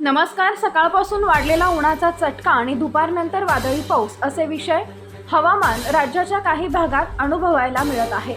नमस्कार सकाळपासून वाढलेला उन्हाचा चटका आणि दुपारनंतर वादळी पाऊस असे विषय हवामान राज्याच्या काही भागात अनुभवायला मिळत आहे.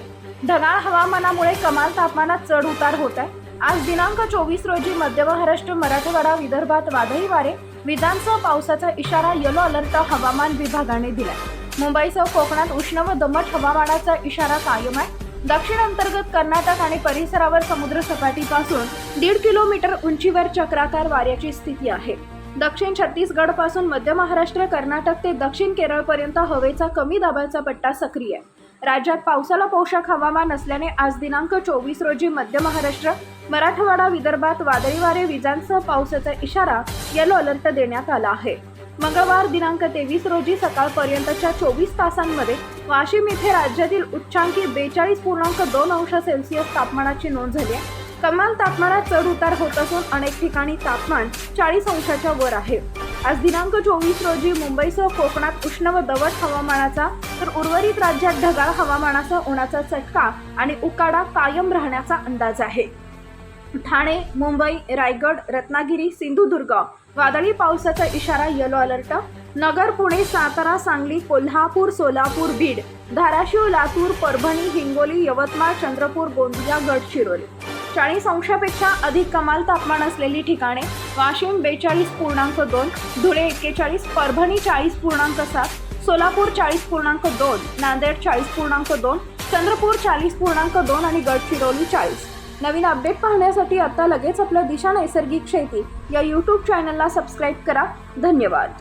ढगाळ हवामानामुळे कमाल तापमानात चढ उतार होत आहे. आज दिनांक चोवीस रोजी मध्य महाराष्ट्र मराठवाडा विदर्भात वादळी वारे विजांसह पावसाचा इशारा येलो अलर्ट हवामान विभागाने दिलाय. मुंबईसह कोकणात उष्ण व दमट हवामानाचा इशारा कायम आहे. दक्षिण अंतर्गत कर्नाटक आणि परिसरावर समुद्र सपाटीपासून दीड किलोमीटर उंचीवर चक्राकार वाऱ्याची स्थिती आहे. दक्षिण छत्तीसगडपासून मध्य महाराष्ट्र कर्नाटक ते दक्षिण केरळपर्यंत हवेचा कमी दाबाचा पट्टा सक्रिय आहे. राज्यात पावसाला पोषक हवामान असल्याने आज दिनांक चोवीस रोजी मध्य महाराष्ट्र मराठवाडा विदर्भात वादळी वारे विजांसह पावसाचा इशारा येलो अलर्ट देण्यात आला आहे. मंगळवार दिनांक तेवीस रोजी सकाळपर्यंतच्या चोवीस तासांमध्ये वाशिम इथे राज्यातील उच्चांकी बेचाळीस पूर्णांक दोन अंश सेल्सिअस तापमानाची नोंद झाली आहे. कमाल तापमानात चढ उतार होत असून अनेक ठिकाणी तापमान चाळीस अंशाच्या वर आहे. आज दिनांक चोवीस रोजी मुंबईसह कोकणात उष्ण व दवट हवामानाचा तर उर्वरित राज्यात ढगाळ हवामानाचा उन्हाचा चटका आणि उकाडा कायम राहण्याचा अंदाज आहे. ठाणे मुंबई रायगड रत्नागिरी सिंधुदुर्ग. वादळी पावसाचा इशारा येलो अलर्ट नगर पुणे सातारा सांगली कोल्हापूर सोलापूर बीड. धाराशिव लातूर परभणी हिंगोली यवतमाळ चंद्रपूर गोंदिया गडचिरोली. चाळीस अंशापेक्षा अधिक कमाल तापमान असलेली ठिकाणे वाशिम बेचाळीस पूर्णांक दोन धुळे एक्केचाळीस परभणी चाळीस पूर्णांक सात सोलापूर चाळीस पूर्णांक दोन नांदेड चाळीस पूर्णांक दोन चंद्रपूर चाळीस पूर्णांक दोन आणि गडचिरोली चाळीस. नवीन अपडेट पाहण्यासाठी आता लगेच आपल्या दिशा नैसर्गिक शेती या यूट्यूब चॅनलला सबस्क्राईब करा. धन्यवाद.